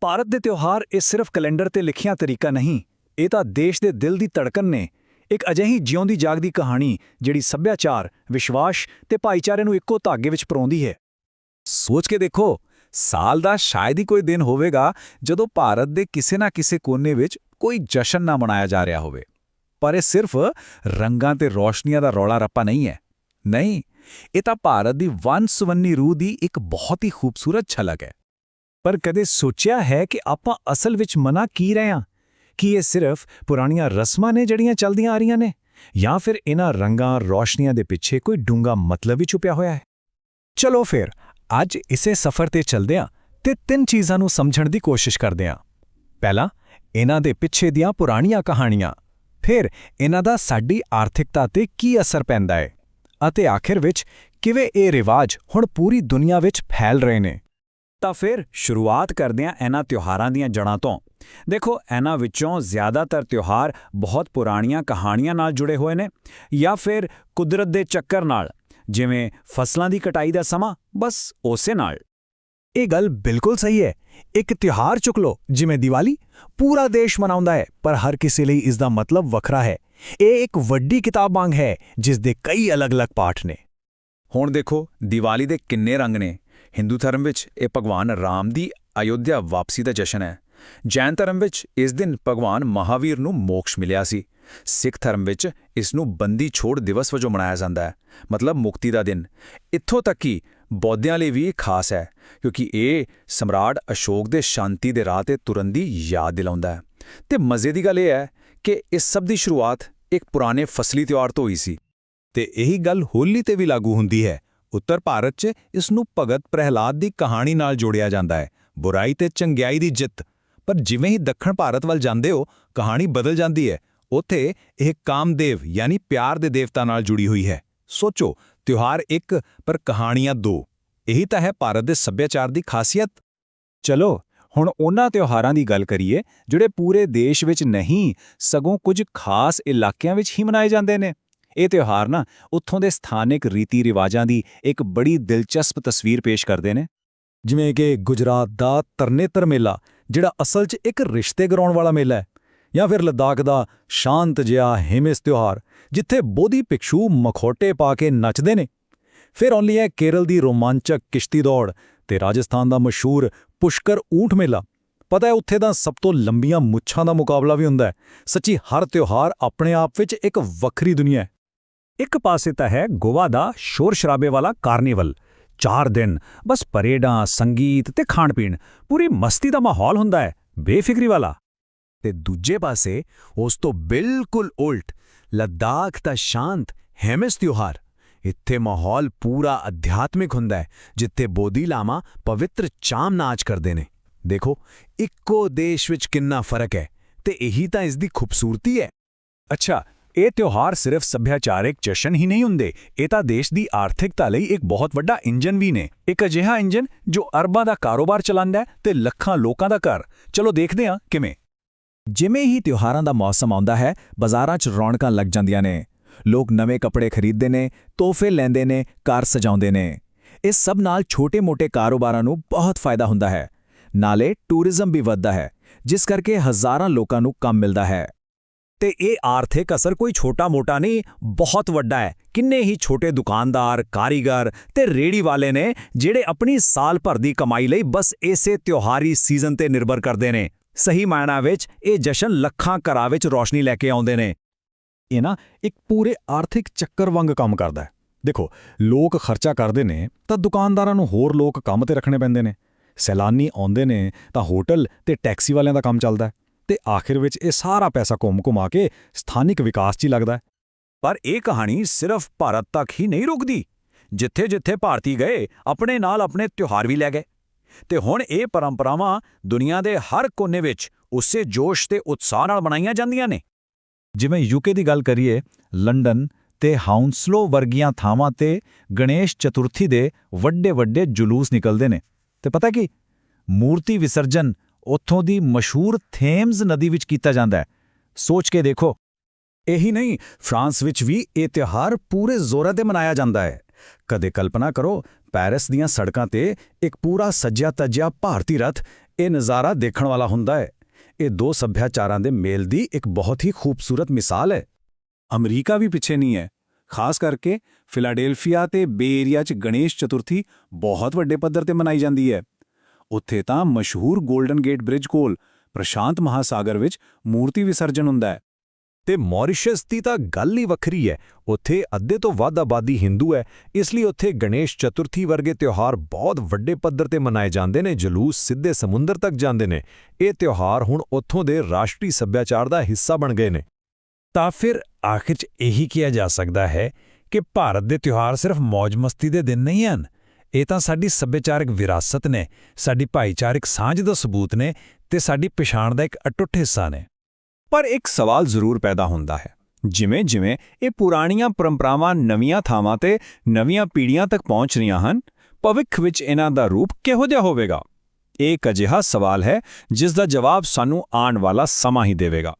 ਭਾਰਤ ਦੇ ਤਿਉਹਾਰ ਇਹ ਸਿਰਫ ਕੈਲੰਡਰ ਤੇ ਲਿਖਿਆ ਤਰੀਕਾ ਨਹੀਂ, ਇਹ ਤਾਂ ਦੇਸ਼ ਦੇ ਦਿਲ ਦੀ ਧੜਕਣ ਨੇ। ਇੱਕ ਅਜਿਹੀ ਜਿਉਂਦੀ ਜਾਗਦੀ ਕਹਾਣੀ, ਜਿਹੜੀ ਸੱਭਿਆਚਾਰ, ਵਿਸ਼ਵਾਸ ਤੇ ਭਾਈਚਾਰੇ ਨੂੰ ਇੱਕੋ ਧਾਗੇ ਵਿੱਚ ਪਰੋਂਦੀ ਹੈ। ਸੋਚ ਕੇ ਦੇਖੋ, ਸਾਲ ਦਾ ਸ਼ਾਇਦ ਹੀ ਕੋਈ ਦਿਨ ਹੋਵੇਗਾ, ਜਦੋਂ ਭਾਰਤ ਦੇ ਕਿਸੇ ਨਾ ਕਿਸੇ ਕੋਨੇ ਵਿੱਚ ਕੋਈ ਜਸ਼ਨ ਨਾ ਮਨਾਇਆ ਜਾ ਰਿਹਾ ਹੋਵੇ। ਪਰ ਇਹ ਸਿਰਫ ਰੰਗਾਂ ਤੇ ਰੌਸ਼ਨੀਆਂ ਦਾ ਰੌਲਾ ਰੱਪਾ ਨਹੀਂ ਹੈ। ਨਹੀਂ, ਇਹ ਤਾਂ ਭਾਰਤ ਦੀ ਵੰਨ-ਸੁਵੰਨੀ ਰੂਹ ਦੀ ਇੱਕ ਬਹੁਤ ਹੀ ਖੂਬਸੂਰਤ ਝਲਕ ਹੈ। ਪਰ ਕਦੇ ਸੋਚਿਆ ਹੈ ਕਿ ਆਪਾਂ ਅਸਲ ਵਿੱਚ ਮਨਾ ਕੀ ਰਹੇ ਹਾਂ? ਕੀ ਇਹ ਸਿਰਫ ਪੁਰਾਣੀਆਂ ਰਸਮਾਂ ਨੇ ਜਿਹੜੀਆਂ ਚੱਲਦੀਆਂ ਆ ਰਹੀਆਂ ਨੇ? ਜਾਂ ਫਿਰ ਇਹਨਾਂ ਰੰਗਾਂ ਰੌਸ਼ਨੀਆਂ ਦੇ ਪਿੱਛੇ ਕੋਈ ਡੂੰਗਾ ਮਤਲਬ ਵੀ ਛੁਪਿਆ ਹੋਇਆ ਹੈ? ਚਲੋ ਫਿਰ, ਅੱਜ ਇਸੇ ਸਫ਼ਰ ਤੇ ਚੱਲਦੇ ਹਾਂ ਤੇ ਤਿੰਨ ਚੀਜ਼ਾਂ ਨੂੰ ਸਮਝਣ ਦੀ ਕੋਸ਼ਿਸ਼ ਕਰਦੇ ਹਾਂ। ਪਹਿਲਾ, ਇਹਨਾਂ ਦੇ ਪਿੱਛੇ ਦੀਆਂ ਪੁਰਾਣੀਆਂ ਕਹਾਣੀਆਂ। ਫਿਰ, ਇਹਨਾਂ ਦਾ ਸਾਡੀ ਆਰਥਿਕਤਾ ਤੇ ਕੀ ਅਸਰ ਪੈਂਦਾ ਹੈ? ਅਤੇ ਆਖਿਰ ਵਿੱਚ ਕਿਵੇਂ ਇਹ ਰਿਵਾਜ ਹੁਣ ਪੂਰੀ ਦੁਨੀਆ ਵਿੱਚ ਫੈਲ ਰਹੇ ਨੇ? ਤਾਂ ਫਿਰ ਸ਼ੁਰੂਆਤ ਕਰਦੇ ਹਾਂ ਇਹਨਾਂ ਤਿਉਹਾਰਾਂ ਦੀਆਂ ਜੜਾਂ ਤੋਂ। ਦੇਖੋ, ਇਹਨਾਂ ਵਿੱਚੋਂ ਜ਼ਿਆਦਾਤਰ ਤਿਉਹਾਰ ਬਹੁਤ ਪੁਰਾਣੀਆਂ ਕਹਾਣੀਆਂ ਨਾਲ ਜੁੜੇ ਹੋਏ ਨੇ ਜਾਂ ਫਿਰ ਕੁਦਰਤ ਦੇ ਚੱਕਰ ਨਾਲ, ਜਿਵੇਂ ਫਸਲਾਂ ਦੀ ਕਟਾਈ ਦਾ ਸਮਾਂ, ਬਸ ਉਸੇ ਨਾਲ। ਇਹ ਗੱਲ ਬਿਲਕੁਲ ਸਹੀ ਹੈ। ਇੱਕ ਤਿਉਹਾਰ ਚੁੱਕ ਲੋ ਜਿਵੇਂ ਦੀਵਾਲੀ, ਪੂਰਾ ਦੇਸ਼ ਮਨਾਉਂਦਾ ਹੈ, ਪਰ ਹਰ ਕਿਸੇ ਲਈ ਇਸ ਦਾ ਮਤਲਬ ਵੱਖਰਾ ਹੈ। ਇਹ ਇੱਕ ਵੱਡੀ ਕਿਤਾਬ ਵਾਂਗ ਹੈ, ਜਿਸ ਦੇ ਕਈ ਅਲੱਗ-ਅਲੱਗ ਪਾਠ ਨੇ। ਹੁਣ ਦੇਖੋ, ਦੀਵਾਲੀ ਦੇ ਕਿੰਨੇ ਰੰਗ ਨੇ। ਹਿੰਦੂ ਧਰਮ ਵਿੱਚ ਇਹ ਭਗਵਾਨ ਰਾਮ ਦੀ ਅਯੋਧਿਆ ਵਾਪਸੀ ਦਾ ਜਸ਼ਨ ਹੈ। ਜੈਨ ਧਰਮ ਵਿੱਚ ਇਸ ਦਿਨ ਭਗਵਾਨ ਮਹਾਵੀਰ ਨੂੰ ਮੋਕਸ਼ ਮਿਲਿਆ ਸੀ। ਸਿੱਖ ਧਰਮ ਵਿੱਚ ਇਸ ਨੂੰ ਬੰਦੀ ਛੋੜ ਦਿਵਸ ਵਜੋਂ ਮਨਾਇਆ ਜਾਂਦਾ ਹੈ, ਮਤਲਬ ਮੁਕਤੀ ਦਾ ਦਿਨ। ਇੱਥੋਂ ਤੱਕ ਕਿ ਬੌਧਿਆਂ ਲਈ ਵੀ ਖਾਸ ਹੈ, ਕਿਉਂਕਿ ਇਹ ਸਮਰਾਟ ਅਸ਼ੋਕ ਦੇ ਸ਼ਾਂਤੀ ਦੇ ਰਾਹ ਤੇ ਤੁਰਨ ਦੀ ਯਾਦ ਦਿਲਾਉਂਦਾ ਹੈ। ਤੇ ਮਜ਼ੇ ਦੀ ਗੱਲ ਇਹ ਹੈ ਕਿ ਇਸ ਸਭ ਦੀ ਸ਼ੁਰੂਆਤ ਇੱਕ ਪੁਰਾਣੇ ਫਸਲੀ ਤਿਉਹਾਰ ਤੋਂ ਹੋਈ ਸੀ। ਤੇ ਇਹੀ ਗੱਲ ਹੋਲੀ ਤੇ ਵੀ ਲਾਗੂ ਹੁੰਦੀ ਹੈ ਉੱਤਰ ਭਾਰਤ 'ਚ ਇਸ ਨੂੰ ਭਗਤ ਪ੍ਰਹਿਲਾਦ ਦੀ ਕਹਾਣੀ ਨਾਲ ਜੋੜਿਆ ਜਾਂਦਾ ਹੈ। ਬੁਰਾਈ ਤੇ ਚੰਗਿਆਈ ਦੀ ਜਿੱਤ। ਪਰ ਜਿਵੇਂ ਹੀ ਦੱਖਣ ਭਾਰਤ ਵੱਲ ਜਾਂਦੇ ਹੋ, ਕਹਾਣੀ ਬਦਲ ਜਾਂਦੀ ਹੈ। ਉੱਥੇ ਇਹ ਕਾਮਦੇਵ ਯਾਨੀ ਪਿਆਰ ਦੇ ਦੇਵਤਾ ਨਾਲ ਜੁੜੀ ਹੋਈ ਹੈ। ਸੋਚੋ, ਤਿਉਹਾਰ ਇੱਕ, ਪਰ ਕਹਾਣੀਆਂ ਦੋ। ਇਹੀ ਤਾਂ ਹੈ ਭਾਰਤ ਦੇ ਸੱਭਿਆਚਾਰ ਦੀ ਖਾਸੀਅਤ। ਚਲੋ, ਹੁਣ ਉਹਨਾਂ ਤਿਉਹਾਰਾਂ ਦੀ ਗੱਲ ਕਰੀਏ, ਜਿਹੜੇ ਪੂਰੇ ਦੇਸ਼ ਵਿੱਚ ਨਹੀਂ, ਸਗੋਂ ਕੁਝ ਖਾਸ ਇਲਾਕਿਆਂ ਵਿੱਚ ਹੀ ਮਨਾਏ ਜਾਂਦੇ ਨੇ। ਇਹ ਤਿਉਹਾਰ ਨਾ ਉੱਥੋਂ ਦੇ ਸਥਾਨਕ ਰੀਤੀ ਰਿਵਾਜਾਂ ਦੀ ਇੱਕ ਬੜੀ ਦਿਲਚਸਪ ਤਸਵੀਰ ਪੇਸ਼ ਕਰਦੇ ਨੇ। ਜਿਵੇਂ ਕਿ ਗੁਜਰਾਤ ਦਾ ਤਰਨੇਤਰ ਮੇਲਾ, ਜਿਹੜਾ ਅਸਲ 'ਚ ਇੱਕ ਰਿਸ਼ਤੇ ਕਰਾਉਣ ਵਾਲਾ ਮੇਲਾ ਹੈ, ਜਾਂ ਫਿਰ ਲਦਾਖ ਦਾ ਸ਼ਾਂਤ ਜਿਹਾ ਹਿਮਿਸ ਤਿਉਹਾਰ, ਜਿੱਥੇ ਬੋਧੀ ਭਿਕਸ਼ੂ ਮਖੌਟੇ ਪਾ ਕੇ ਨੱਚਦੇ ਨੇ। ਫਿਰ ਆਉਂਦੀ ਹੈ ਕੇਰਲ ਦੀ ਰੋਮਾਂਚਕ ਕਿਸ਼ਤੀ ਦੌੜ ਤੇ ਰਾਜਸਥਾਨ ਦਾ ਮਸ਼ਹੂਰ ਪੁਸ਼ਕਰ ਊਂਠ ਮੇਲਾ। ਪਤਾ ਹੈ ਉੱਥੇ ਦਾ ਸਭ ਤੋਂ ਲੰਬੀਆਂ ਮੁੱਛਾਂ ਦਾ ਮੁਕਾਬਲਾ ਵੀ ਹੁੰਦਾ ਹੈ। ਸੱਚੀ ਹਰ ਤਿਉਹਾਰ ਆਪਣੇ ਆਪ ਵਿੱਚ ਇੱਕ ਵੱਖਰੀ ਦੁਨੀਆ ਹੈ। ਇੱਕ ਪਾਸੇ ਤਾਂ ਹੈ ਗੋਆ ਦਾ ਸ਼ੋਰ ਸ਼ਰਾਬੇ ਵਾਲਾ ਕਾਰਨੀਵਲ। ਚਾਰ ਦਿਨ ਬਸ ਪਰੇਡਾਂ, ਸੰਗੀਤ ਤੇ ਖਾਣ ਪੀਣ ਪੂਰੀ ਮਸਤੀ ਦਾ ਮਾਹੌਲ ਹੁੰਦਾ ਹੈ, ਬੇਫਿਕਰੀ ਵਾਲਾ। ਤੇ ਦੂਜੇ ਪਾਸੇ ਉਸ ਤੋਂ ਬਿਲਕੁਲ ਉਲਟ ਲੱਦਾਖ ਦਾ ਸ਼ਾਂਤ ਹੈਮਿਸ ਤਿਉਹਾਰ। ਇੱਥੇ ਮਾਹੌਲ ਪੂਰਾ ਅਧਿਆਤਮਿਕ ਹੁੰਦਾ ਹੈ, ਜਿੱਥੇ ਬੋਧੀ ਲਾਮਾ ਪਵਿੱਤਰ ਚਾਮ ਨਾਚ ਕਰਦੇ ਨੇ। ਦੇਖੋ, ਇੱਕੋ ਦੇਸ਼ ਵਿੱਚ ਕਿੰਨਾ ਫ਼ਰਕ ਹੈ ਤੇ ਇਹੀ ਤਾਂ ਇਸ ਦੀ ਖੂਬਸੂਰਤੀ ਹੈ। ਅੱਛਾ ਇਹ ਤਿਉਹਾਰ ਸਿਰਫ ਸੱਭਿਆਚਾਰਕ ਜਸ਼ਨ ਹੀ ਨਹੀਂ ਹੁੰਦੇ, ਇਹ ਤਾਂ ਦੇਸ਼ ਦੀ ਆਰਥਿਕਤਾ ਲਈ ਇੱਕ ਬਹੁਤ ਵੱਡਾ ਇੰਜਨ ਵੀ ਨੇ। ਇੱਕ ਅਜਿਹਾ ਇੰਜਨ ਜੋ ਅਰਬਾਂ ਦਾ ਕਾਰੋਬਾਰ ਚਲਾਉਂਦਾ ਹੈ ਤੇ ਲੱਖਾਂ ਲੋਕਾਂ ਦਾ ਘਰ। ਚਲੋ ਦੇਖਦੇ ਹਾਂ ਕਿਵੇਂ। ਜਿਵੇਂ ਹੀ ਤਿਉਹਾਰਾਂ ਦਾ ਮੌਸਮ ਆਉਂਦਾ ਹੈ, ਬਾਜ਼ਾਰਾਂ 'ਚ ਰੌਣਕਾਂ ਲੱਗ ਜਾਂਦੀਆਂ ਨੇ। ਲੋਕ ਨਵੇਂ ਕੱਪੜੇ ਖਰੀਦਦੇ ਨੇ, ਤੋਹਫੇ ਲੈਂਦੇ ਨੇ, ਘਰ ਸਜਾਉਂਦੇ ਨੇ। ਇਸ ਸਭ ਨਾਲ ਛੋਟੇ-ਮੋਟੇ ਕਾਰੋਬਾਰਾਂ ਨੂੰ ਬਹੁਤ ਫਾਇਦਾ ਹੁੰਦਾ ਹੈ। ਨਾਲੇ ਟੂਰਿਜ਼ਮ ਵੀ ਵੱਧਦਾ ਹੈ, ਜਿਸ ਕਰਕੇ ਹਜ਼ਾਰਾਂ ਲੋਕਾਂ ਨੂੰ ਕੰਮ ਮਿਲਦਾ ਹੈ। ਤੇ ਇਹ ਆਰਥਿਕ ਅਸਰ ਕੋਈ ਛੋਟਾ-ਮੋਟਾ ਨਹੀਂ, ਬਹੁਤ ਵੱਡਾ ਹੈ। ਕਿੰਨੇ ਹੀ ਛੋਟੇ ਦੁਕਾਨਦਾਰ, ਕਾਰੀਗਰ ਤੇ ਰੇੜੀ ਵਾਲੇ ਨੇ ਜਿਹੜੇ ਆਪਣੀ ਸਾਲ ਭਰ ਦੀ ਕਮਾਈ ਲਈ ਬਸ ਇਸੇ ਤਿਉਹਾਰੀ ਸੀਜ਼ਨ ਤੇ ਨਿਰਭਰ ਕਰਦੇ ਨੇ। ਸਹੀ ਮਾਇਨਾ ਵਿੱਚ ਇਹ ਜਸ਼ਨ ਲੱਖਾਂ ਘਰਾਂ ਵਿੱਚ ਰੋਸ਼ਨੀ ਲੈ ਕੇ ਆਉਂਦੇ ਨੇ। ਇਹ ਨਾ ਇੱਕ ਪੂਰੇ ਆਰਥਿਕ ਚੱਕਰ ਵਾਂਗ ਕੰਮ ਕਰਦਾ ਹੈ। ਦੇਖੋ, ਲੋਕ ਖਰਚਾ ਕਰਦੇ ਨੇ ਤਾਂ ਦੁਕਾਨਦਾਰਾਂ ਨੂੰ ਹੋਰ ਲੋਕ ਕੰਮ ਤੇ ਰੱਖਣੇ ਪੈਂਦੇ ਨੇ। ਸੈਲਾਨੀ ਆਉਂਦੇ ਨੇ ਤਾਂ ਹੋਟਲ ਤੇ ਟੈਕਸੀ ਵਾਲਿਆਂ ਦਾ ਕੰਮ ਚੱਲਦਾ ਹੈ। ਤੇ ਆਖਿਰ ਵਿੱਚ ਇਹ ਸਾਰਾ ਪੈਸਾ ਘੁੰਮ-ਘੁਮਾ ਕੇ ਸਥਾਨਿਕ ਵਿਕਾਸ 'ਚ ਹੀ ਲੱਗਦਾ ਪਰ ਇਹ ਕਹਾਣੀ ਸਿਰਫ ਭਾਰਤ ਤੱਕ ਹੀ ਨਹੀਂ ਰੁਕਦੀ। ਜਿੱਥੇ-ਜਿੱਥੇ ਭਾਰਤੀ ਗਏ, ਆਪਣੇ ਨਾਲ ਆਪਣੇ ਤਿਉਹਾਰ ਵੀ ਲੈ ਗਏ। ਤੇ ਹੁਣ ਇਹ ਪਰੰਪਰਾਵਾਂ ਦੁਨੀਆ ਦੇ ਹਰ ਕੋਨੇ ਵਿੱਚ ਉਸੇ ਜੋਸ਼ ਤੇ ਉਤਸ਼ਾਹ ਨਾਲ ਮਨਾਈਆਂ ਜਾਂਦੀਆਂ ਨੇ। ਜਿਵੇਂ ਯੂਕੇ ਦੀ ਗੱਲ ਕਰੀਏ, ਲੰਡਨ ਤੇ ਹਾਊਂਸਲੋ ਵਰਗੀਆਂ ਥਾਵਾਂ ਤੇ ਗਣੇਸ਼ ਚਤੁਰਥੀ ਦੇ ਵੱਡੇ ਵੱਡੇ ਜੁਲੂਸ ਨਿਕਲਦੇ ਨੇ। ਤੇ ਪਤਾ ਕੀ? ਮੂਰਤੀ ਵਿਸਰਜਨ ਉੱਥੋਂ ਦੀ ਮਸ਼ਹੂਰ ਥੇਮਜ਼ ਨਦੀ ਵਿੱਚ ਕੀਤਾ ਜਾਂਦਾ ਹੈ। ਸੋਚ ਕੇ ਦੇਖੋ। ਇਹੀ ਨਹੀਂ, ਫਰਾਂਸ ਵਿੱਚ ਵੀ ਇਹ ਤਿਉਹਾਰ ਪੂਰੇ ਜ਼ੋਰਾਂ ਤੇ ਮਨਾਇਆ ਜਾਂਦਾ ਹੈ। ਕਦੇ ਕਲਪਨਾ ਕਰੋ, ਪੈਰਿਸ ਦੀਆਂ ਸੜਕਾਂ ਤੇ ਇੱਕ ਪੂਰਾ ਸੱਜਿਆ ਤੱਜਿਆ ਭਾਰਤੀ ਰਥ ਇਹ ਨਜ਼ਾਰਾ ਦੇਖਣ ਵਾਲਾ ਹੁੰਦਾ ਹੈ। ਇਹ ਦੋ ਸੱਭਿਆਚਾਰਾਂ ਦੇ ਮੇਲ ਦੀ ਇੱਕ ਬਹੁਤ ਹੀ ਖੂਬਸੂਰਤ ਮਿਸਾਲ ਹੈ। ਅਮਰੀਕਾ ਵੀ ਪਿੱਛੇ ਨਹੀਂ ਹੈ। ਖਾਸ ਕਰਕੇ ਫਿਲਾਡੇਲਫੀਆ ਤੇ ਬੇ ਏਰੀਆ 'ਚ ਗਣੇਸ਼ ਚਤੁਰਥੀ ਬਹੁਤ ਵੱਡੇ ਪੱਧਰ ਤੇ ਮਨਾਈ ਜਾਂਦੀ ਹੈ। ਉੱਥੇ ਤਾਂ ਮਸ਼ਹੂਰ 골ਡਨ ਗੇਟ ਬ੍ਰਿਜ ਕੋਲ ਪ੍ਰਸ਼ਾਂਤ ਮਹਾਸਾਗਰ ਵਿੱਚ ਮੂਰਤੀ ਵਿਸਰਜਨ ਹੁੰਦਾ ਹੈ। ਤੇ ਮੌਰੀਸ਼ਸ ਦੀ ਤਾਂ ਗੱਲ ਹੀ ਵੱਖਰੀ ਹੈ। ਉੱਥੇ ਅੱਧੇ ਤੋਂ ਵੱਧ ਆਬਾਦੀ ਹਿੰਦੂ ਹੈ। ਇਸ ਲਈ ਉੱਥੇ ਗਣੇਸ਼ ਚਤੁਰਥੀ ਵਰਗੇ ਤਿਉਹਾਰ ਬਹੁਤ ਵੱਡੇ ਪੱਧਰ ਤੇ ਮਨਾਏ ਜਾਂਦੇ ਨੇ, ਜਲੂਸ ਸਿੱਧੇ ਸਮੁੰਦਰ ਤੱਕ ਜਾਂਦੇ ਨੇ। ਇਹ ਤਿਉਹਾਰ ਹੁਣ ਉੱਥੋਂ ਦੇ ਰਾਸ਼ਟਰੀ ਸੱਭਿਆਚਾਰ ਦਾ ਹਿੱਸਾ ਬਣ ਗਏ ਨੇ। ਤਾਂ ਫਿਰ ਆਖਿਰ 'ਚ ਇਹੀ ਕਿਹਾ ਜਾ ਸਕਦਾ ਹੈ ਕਿ ਭਾਰਤ ਦੇ ਤਿਉਹਾਰ ਸਿਰਫ ਮौज-ਮਸਤੀ ਦੇ ਦਿਨ ਨਹੀਂ ਹਨ? ਇਹ ਤਾਂ ਸਾਡੀ ਸੱਭਿਆਚਾਰਕ ਵਿਰਾਸਤ ਨੇ, ਸਾਡੀ ਭਾਈਚਾਰਕ ਸਾਂਝ ਦਾ ਸਬੂਤ ਨੇ ਤੇ ਸਾਡੀ ਪਛਾਣ ਦਾ ਇੱਕ ਅਟੁੱਟ ਹਿੱਸਾ ਨੇ। ਪਰ ਇੱਕ ਸਵਾਲ ਜ਼ਰੂਰ ਪੈਦਾ ਹੁੰਦਾ ਹੈ ਜਿਵੇਂ-ਜਿਵੇਂ ਇਹ ਪੁਰਾਣੀਆਂ ਪਰੰਪਰਾਵਾਂ ਨਵੀਆਂ ਥਾਵਾਂ ਤੇ ਨਵੀਆਂ ਪੀੜ੍ਹੀਆਂ ਤੱਕ ਪਹੁੰਚ ਰਹੀਆਂ ਹਨ, ਭਵਿੱਖ ਵਿੱਚ ਇਹਨਾਂ ਦਾ ਰੂਪ ਕਿਹੋ ਜਿਹਾ ਹੋਵੇਗਾ? ਇਹ ਇੱਕ ਅਜਿਹਾ ਸਵਾਲ ਹੈ, ਜਿਸ ਦਾ ਜਵਾਬ ਸਾਨੂੰ ਆਉਣ ਵਾਲਾ ਸਮਾਂ ਹੀ ਦੇਵੇਗਾ।